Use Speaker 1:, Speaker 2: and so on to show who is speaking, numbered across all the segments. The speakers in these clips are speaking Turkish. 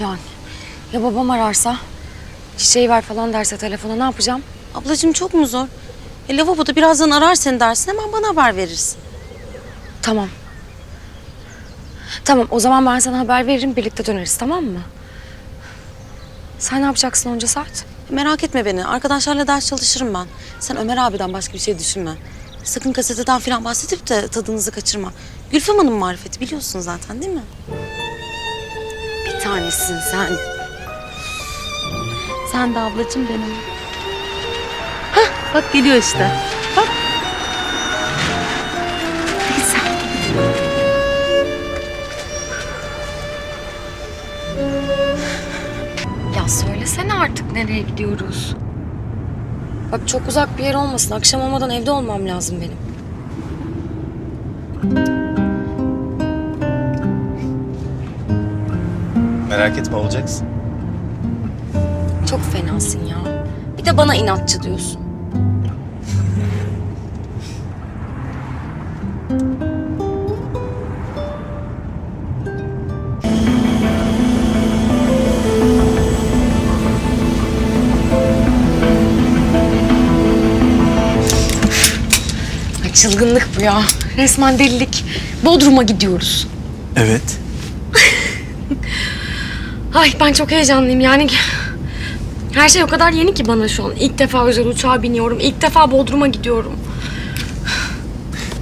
Speaker 1: Yani ya babam ararsa? Çiçeği ver falan derse telefona ne yapacağım?
Speaker 2: Ablacığım çok mu zor? E, lavaboda birazdan arar seni dersin hemen bana haber verirsin.
Speaker 1: Tamam. Tamam o zaman ben sana haber veririm birlikte döneriz tamam mı? Sen ne yapacaksın onca saat?
Speaker 2: Merak etme beni. Arkadaşlarla ders çalışırım ben. Sen Ömer abiden başka bir şey düşünme. Sakın kaseteden falan bahsedip de tadınızı kaçırma. Gülfem Hanım marifeti biliyorsun zaten değil mi?
Speaker 1: Bir tanesin sen.
Speaker 2: Sen de ablacığım benim. Hah bak geliyor işte. Bak.
Speaker 1: Güzel. Ya söylesene artık nereye gidiyoruz? Bak çok uzak bir yer olmasın. Akşam olmadan evde olmam lazım benim.
Speaker 3: Merak etme olacaksın.
Speaker 1: Çok fenasın ya. Bir de bana inatçı diyorsun. Ay çılgınlık bu ya. Resmen delilik. Bodrum'a gidiyoruz.
Speaker 3: Evet.
Speaker 1: Ay ben çok heyecanlıyım yani. Her şey o kadar yeni ki bana şu an. İlk defa özel uçağa biniyorum. İlk defa Bodrum'a gidiyorum.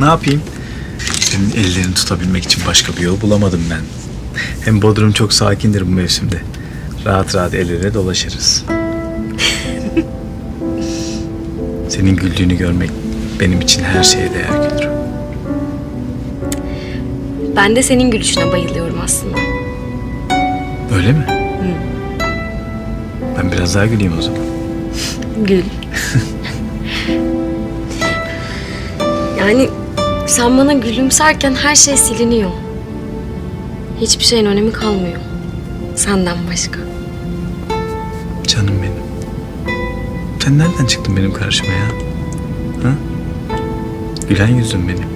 Speaker 3: Ne yapayım? Senin ellerini tutabilmek için başka bir yol bulamadım ben. Hem Bodrum çok sakindir bu mevsimde. Rahat rahat el ele dolaşırız. Senin güldüğünü görmek benim için her şeye değer Gülür.
Speaker 1: Ben de senin gülüşüne bayılıyorum aslında.
Speaker 3: Öyle mi? Ben biraz daha güleyim o zaman.
Speaker 1: Gül. yani sen bana gülümserken her şey siliniyor. Hiçbir şeyin önemi kalmıyor. Senden başka.
Speaker 3: Canım benim. Sen nereden çıktın benim karşıma ya? Ha? Gülen yüzüm benim.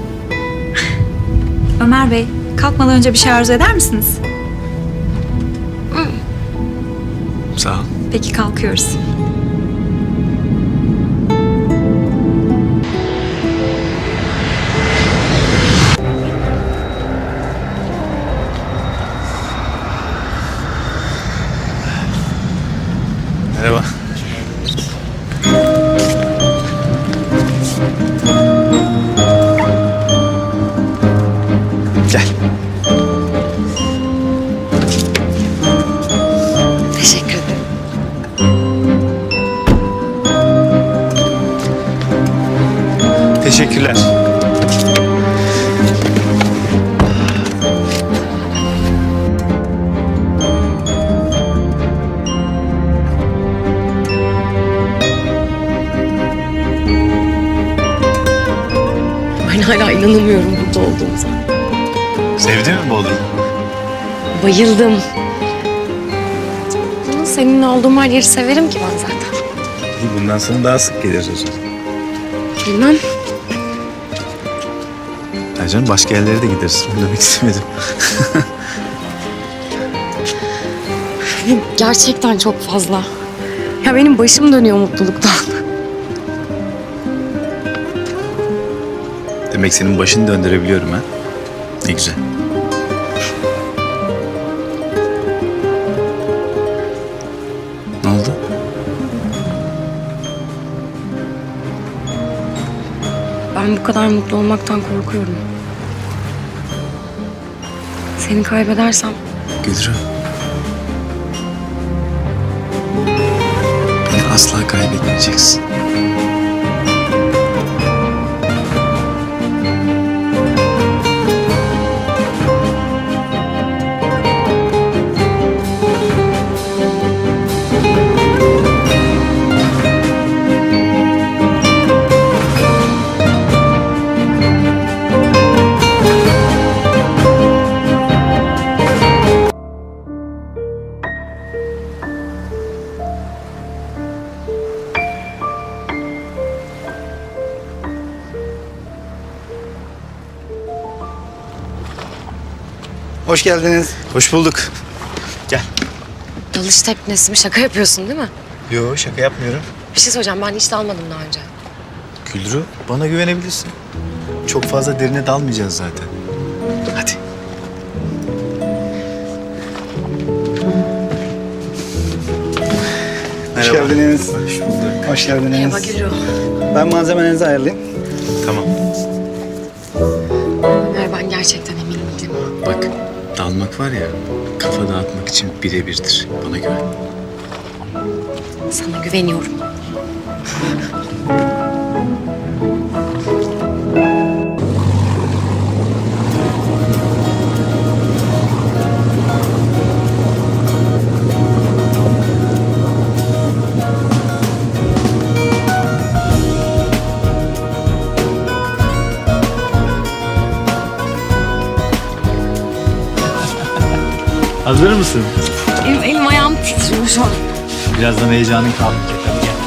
Speaker 4: Ömer Bey, kalkmadan önce bir şey arzu eder misiniz?
Speaker 3: Sağ ol.
Speaker 4: Peki kalkıyoruz.
Speaker 3: Teşekkürler.
Speaker 1: Ben hala inanamıyorum burada olduğumuza.
Speaker 3: Sevdin mi Bodrum?
Speaker 1: Bayıldım. Seninle olduğum her yeri severim ki ben zaten.
Speaker 3: Bundan sonra daha sık geliriz o zaman.
Speaker 1: Bilmem.
Speaker 3: Ya canım başka yerlere de gideriz. Bunu demek istemedim.
Speaker 1: Gerçekten çok fazla. Ya benim başım dönüyor mutluluktan.
Speaker 3: Demek senin başını döndürebiliyorum ha. Ne güzel.
Speaker 1: Ben bu kadar mutlu olmaktan korkuyorum. Seni kaybedersem
Speaker 3: Gülru. Beni asla kaybetmeyeceksin.
Speaker 5: Hoş geldiniz.
Speaker 3: Hoş bulduk. Gel.
Speaker 1: Dalış teknesi mi? Şaka yapıyorsun değil mi?
Speaker 3: Yo şaka yapmıyorum.
Speaker 1: Bir şey söyleyeceğim. Ben hiç dalmadım daha önce.
Speaker 3: Güldürü bana güvenebilirsin. Çok fazla derine dalmayacağız zaten. Hadi.
Speaker 5: Hoş geldiniz.
Speaker 3: Hoş bulduk.
Speaker 5: Hoş geldiniz.
Speaker 1: Merhaba Gülru.
Speaker 5: Ben malzemelerinizi ayarlayayım.
Speaker 3: Tamam.
Speaker 1: Ömer ben gerçekten emin değilim.
Speaker 3: Bak dalmak var ya kafa dağıtmak için birebirdir. Bana güven.
Speaker 1: Sana güveniyorum.
Speaker 3: Hazır mısın?
Speaker 1: Elim, elim ayağım titriyor şu an.
Speaker 3: Birazdan heyecanın kalmayacak. Hadi gel.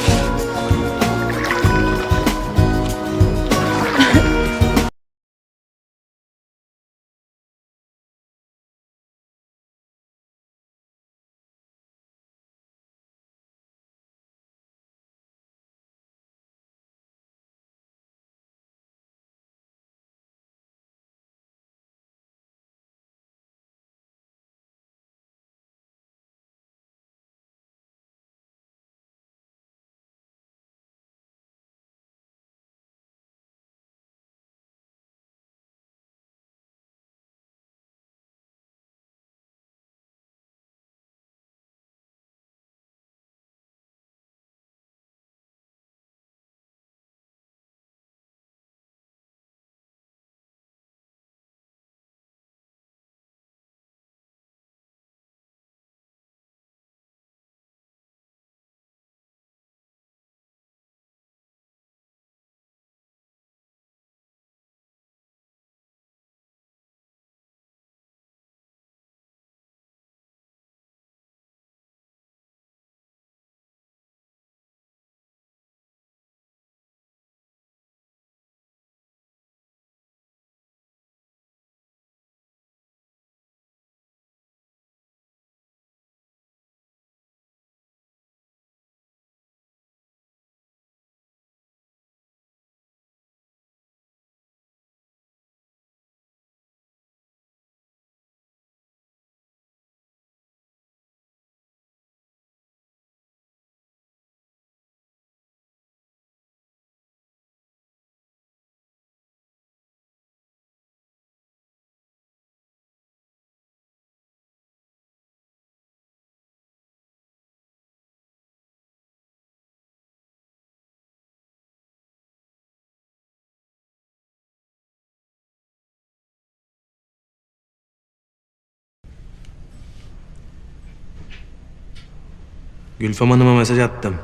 Speaker 6: Gülfem Hanım'a mesaj attım.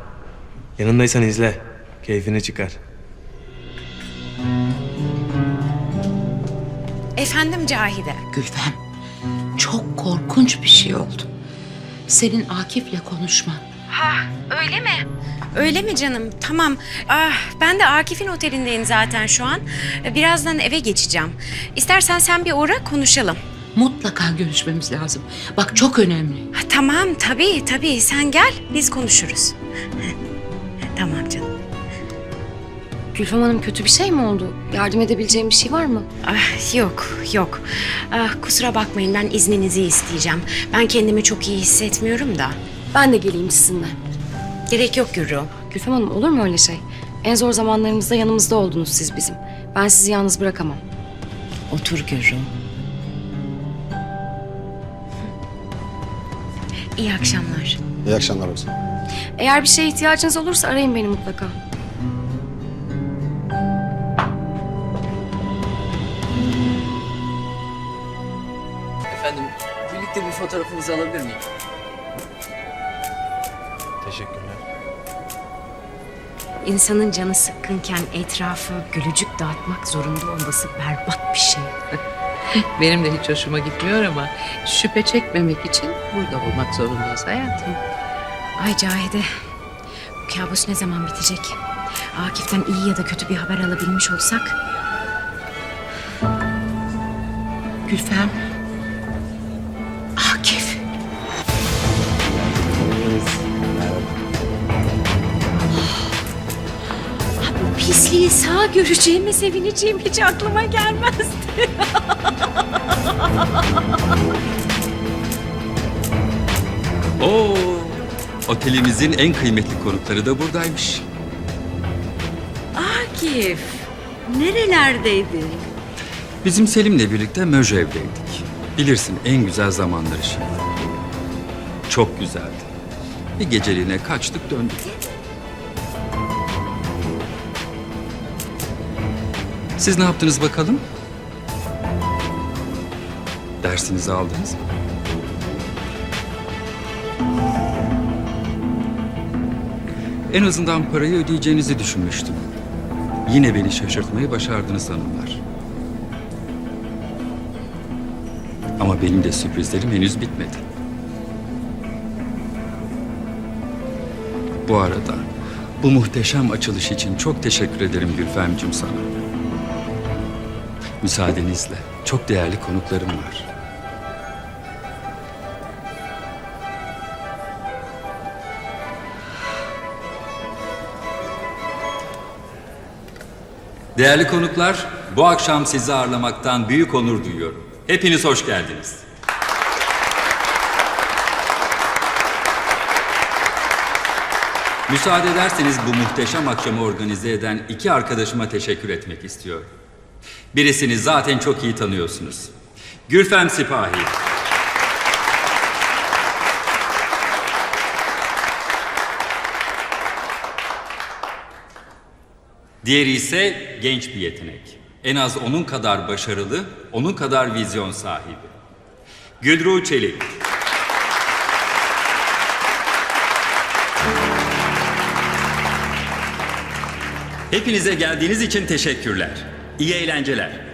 Speaker 6: Yanındaysan izle. Keyfini çıkar.
Speaker 7: Efendim Cahide.
Speaker 8: Gülfem, çok korkunç bir şey oldu. Senin Akif'le konuşman.
Speaker 7: Öyle mi? Öyle mi canım? Tamam. Ah, ben de Akif'in otelindeyim zaten şu an. Birazdan eve geçeceğim. İstersen sen bir uğra konuşalım.
Speaker 8: Mutlaka görüşmemiz lazım. Bak çok önemli.
Speaker 7: Ha, tamam tabii tabii sen gel biz konuşuruz. tamam canım.
Speaker 1: Gülfem Hanım kötü bir şey mi oldu? Yardım edebileceğim bir şey var mı?
Speaker 7: Ah, yok yok. Ah, kusura bakmayın ben izninizi isteyeceğim. Ben kendimi çok iyi hissetmiyorum da.
Speaker 1: Ben de geleyim sizinle.
Speaker 7: Gerek yok Gürru.
Speaker 1: Gülfem Hanım olur mu öyle şey? En zor zamanlarımızda yanımızda oldunuz siz bizim. Ben sizi yalnız bırakamam.
Speaker 7: Otur Gürru. İyi akşamlar.
Speaker 5: İyi akşamlar olsun.
Speaker 1: Eğer bir şeye ihtiyacınız olursa arayın beni mutlaka.
Speaker 9: Efendim, birlikte bir fotoğrafınızı alabilir miyim?
Speaker 6: Teşekkürler.
Speaker 7: İnsanın canı sıkkınken etrafı gülücük dağıtmak zorunda olması berbat bir şey.
Speaker 8: Benim de hiç hoşuma gitmiyor ama şüphe çekmemek için burada olmak zorundayız hayatım.
Speaker 7: Ay Cahide. Bu kabus ne zaman bitecek? Akif'ten iyi ya da kötü bir haber alabilmiş olsak.
Speaker 8: Gülfem. Akif.
Speaker 7: Ah, bu pisliği sağ göreceğime sevineceğim hiç aklıma gelmezdi.
Speaker 10: Oo, otelimizin en kıymetli konukları da buradaymış.
Speaker 7: Akif, nerelerdeydin?
Speaker 10: Bizim Selim'le birlikte Möjev'deydik. Bilirsin en güzel zamanları şimdi. Çok güzeldi. Bir geceliğine kaçtık döndük. Siz ne yaptınız bakalım? Dersinizi aldınız mı? En azından parayı ödeyeceğinizi düşünmüştüm. Yine beni şaşırtmayı başardınız hanımlar. Ama benim de sürprizlerim henüz bitmedi. Bu arada bu muhteşem açılış için çok teşekkür ederim Gülfemcim sana. Müsaadenizle çok değerli konuklarım var. Değerli konuklar, bu akşam sizi ağırlamaktan büyük onur duyuyorum. Hepiniz hoş geldiniz. Müsaade ederseniz bu muhteşem akşamı organize eden iki arkadaşıma teşekkür etmek istiyorum. Birisini zaten çok iyi tanıyorsunuz. Gülfem Sipahi. Diğeri ise genç bir yetenek. En az onun kadar başarılı, onun kadar vizyon sahibi. Gülru Çelik. Hepinize geldiğiniz için teşekkürler. İyi eğlenceler.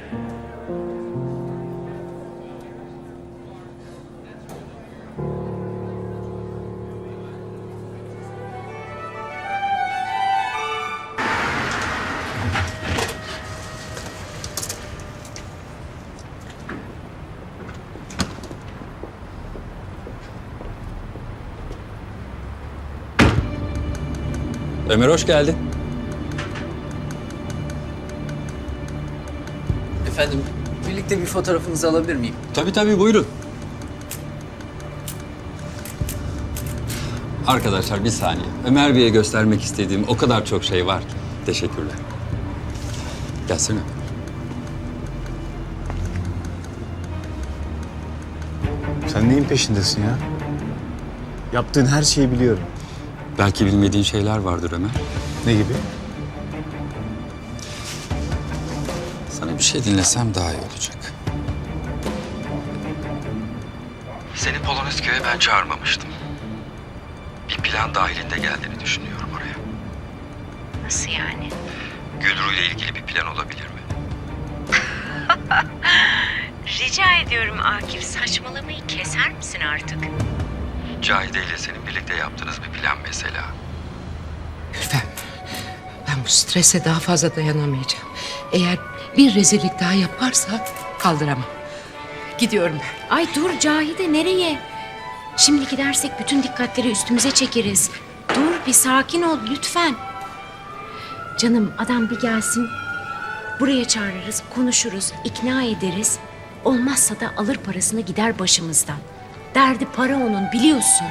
Speaker 10: Ömer hoş geldin.
Speaker 9: Efendim, birlikte bir fotoğrafınızı alabilir miyim?
Speaker 10: Tabii tabii buyurun. Arkadaşlar bir saniye. Ömer Bey'e göstermek istediğim o kadar çok şey var ki. Teşekkürler. Gelsene.
Speaker 3: Sen neyin peşindesin ya? Yaptığın her şeyi biliyorum.
Speaker 10: Belki bilmediğin şeyler vardır Ömer.
Speaker 3: Ne gibi?
Speaker 10: Sana bir şey dinlesem daha iyi olacak. Seni Polonezköy'e ben çağırmamıştım. Bir plan dahilinde geldiğini düşünüyorum oraya.
Speaker 7: Nasıl yani?
Speaker 10: Gülru ile ilgili bir plan olabilir mi?
Speaker 7: Rica ediyorum Akif saçmalamayı keser misin artık?
Speaker 10: Cahide ile senin birlikte yaptığınız bir plan mesela.
Speaker 8: Gülfem, ben bu strese daha fazla dayanamayacağım. Eğer bir rezillik daha yaparsa kaldıramam. Gidiyorum ben.
Speaker 7: Ay dur Cahide nereye? Şimdi gidersek bütün dikkatleri üstümüze çekeriz. Dur bir sakin ol lütfen. Canım adam bir gelsin. Buraya çağırırız, konuşuruz, ikna ederiz. Olmazsa da alır parasını gider başımızdan. Derdi para onun biliyorsun.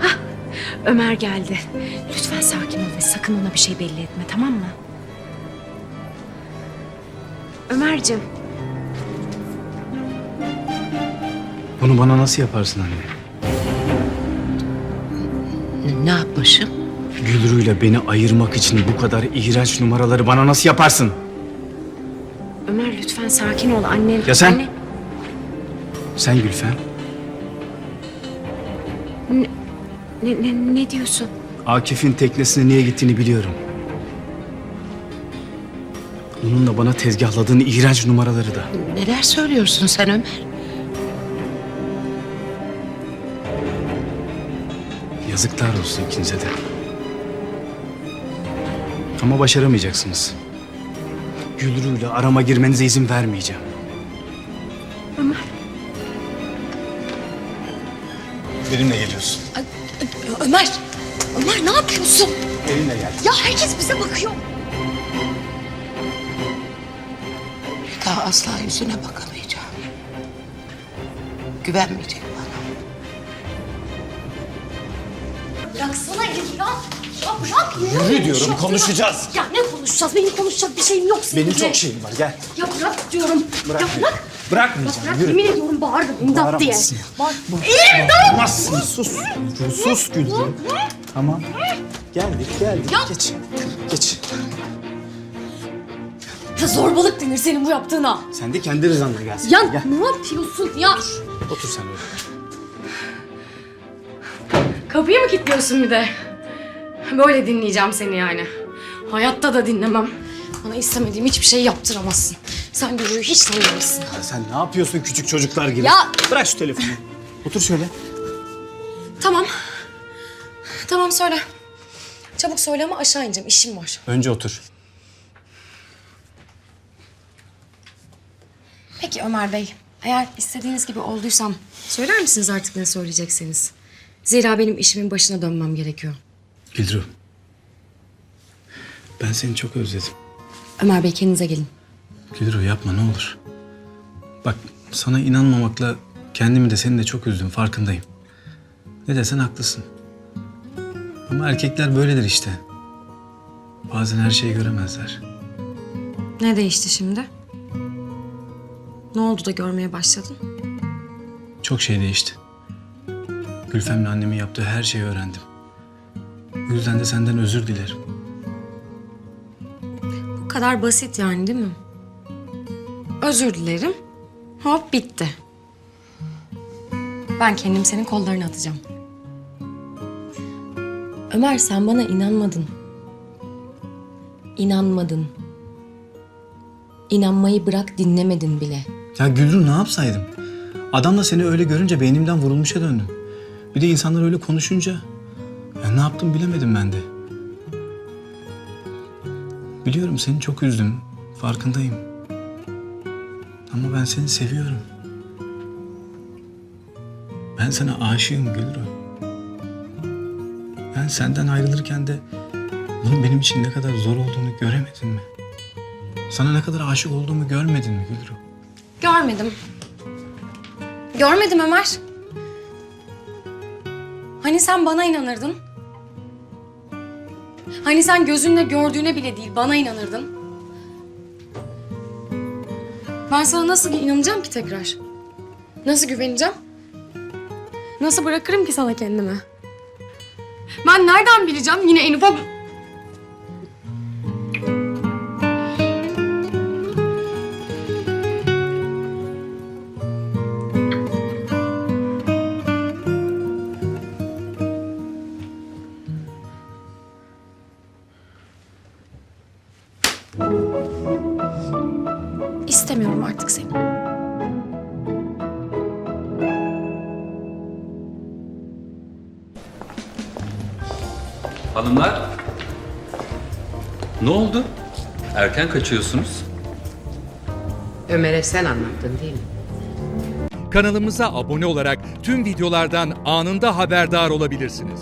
Speaker 7: Hah, Ömer geldi. Lütfen sakin ol ve sakın ona bir şey belli etme tamam mı? Ömerciğim,
Speaker 3: Bunu bana nasıl yaparsın anne?
Speaker 8: Ne, ne yapmışım?
Speaker 3: Gülru'yla beni ayırmak için bu kadar iğrenç numaraları bana nasıl yaparsın?
Speaker 7: Lütfen sakin ol annen.
Speaker 3: Ya sen?
Speaker 7: Anne-
Speaker 3: Sen Gülfem,
Speaker 7: Ne, ne, ne diyorsun?
Speaker 3: Akif'in teknesine niye gittiğini biliyorum. Onunla bana tezgahladığın iğrenç numaraları da.
Speaker 8: Neler söylüyorsun sen Ömer?
Speaker 3: Yazıklar olsun ikinize de. Ama başaramayacaksınız. Gülru'yla arama girmenize izin vermeyeceğim.
Speaker 7: Ömer.
Speaker 3: Benimle geliyorsun.
Speaker 1: Ömer! Ömer ne yapıyorsun?
Speaker 5: Elinle gel.
Speaker 1: Ya herkes bize bakıyor.
Speaker 8: Daha asla yüzüne bakamayacağım. Güvenmeyecek bana.
Speaker 1: Bıraksana ya. Ya bırak. niye
Speaker 5: Yürü diyorum,
Speaker 1: yaptın?
Speaker 5: konuşacağız.
Speaker 1: Ya ne konuşacağız? Benim konuşacak bir şeyim yok seninle.
Speaker 5: Benim çok şeyim var gel.
Speaker 1: Ya bırak diyorum.
Speaker 5: Bırak
Speaker 1: ya bırak.
Speaker 5: Bırakmayacağım
Speaker 1: Bırak
Speaker 5: yürü.
Speaker 1: yemin ediyorum bağırdım imdat diye.
Speaker 5: Bağıramazsın.
Speaker 1: Bağır.
Speaker 5: Bağıramazsın sus. Sus Gülfem. Tamam. Geldik geldik
Speaker 1: Ya.
Speaker 5: geç. Geç.
Speaker 1: Ya zorbalık denir senin bu yaptığına.
Speaker 5: Sen de kendi rızanla gelsin.
Speaker 1: Ya
Speaker 5: Gel.
Speaker 1: ne yapıyorsun ya?
Speaker 5: Otur sen öyle.
Speaker 1: Kapıyı mı kilitliyorsun bir de? Böyle dinleyeceğim seni yani. Hayatta da dinlemem. Bana istemediğim hiçbir şey yaptıramazsın. Sen Gülü'yü hiç.
Speaker 5: Ya sen ne yapıyorsun küçük çocuklar gibi?
Speaker 1: Ya-
Speaker 5: Bırak şu telefonu. Otur şöyle.
Speaker 1: Tamam. Tamam söyle. Çabuk söyle ama aşağı ineceğim. işim var.
Speaker 5: Önce otur.
Speaker 1: Peki Ömer Bey. Eğer istediğiniz gibi olduysam söyler misiniz artık ne söyleyecekseniz? Zira benim işimin başına dönmem gerekiyor.
Speaker 3: Güldürü. Ben seni çok özledim.
Speaker 1: Ömer Bey kendinize gelin.
Speaker 3: Güldürü yapma ne olur. Bak sana inanmamakla kendimi de seni de çok üzdüm farkındayım. Ne desen haklısın. Ama erkekler böyledir işte. Bazen her şeyi göremezler.
Speaker 1: Ne değişti şimdi? Ne oldu da görmeye başladın?
Speaker 3: Çok şey değişti. Gülfem'le annemin yaptığı her şeyi öğrendim. Bu yüzden de senden özür dilerim.
Speaker 1: Bu kadar basit yani değil mi? Özür dilerim. Hop bitti. Ben kendim senin kollarına atacağım. Ömer sen bana inanmadın. İnanmadın. İnanmayı bırak dinlemedin bile.
Speaker 3: Ya Gülru ne yapsaydım? Adam da seni öyle görünce beynimden vurulmuşa döndüm. Bir de insanlar öyle konuşunca... Ya ne yaptım bilemedim ben de. Biliyorum seni çok üzdüm. Farkındayım. Ama ben seni seviyorum. Ben sana aşığım Gülru. Ben senden ayrılırken de bunun benim için ne kadar zor olduğunu göremedin mi? Sana ne kadar aşık olduğumu görmedin mi Gülru?
Speaker 1: Görmedim. Görmedim Ömer. Hani sen bana inanırdın? Hani sen gözünle gördüğüne bile değil bana inanırdın? Ben sana nasıl inanacağım ki tekrar? Nasıl güveneceğim? Nasıl bırakırım ki sana kendimi? Ben nereden bileceğim yine en ufak...
Speaker 10: Hanımlar. Ne oldu? Erken kaçıyorsunuz.
Speaker 8: Ömer'e sen anlattın değil mi?
Speaker 11: Kanalımıza abone olarak tüm videolardan anında haberdar olabilirsiniz.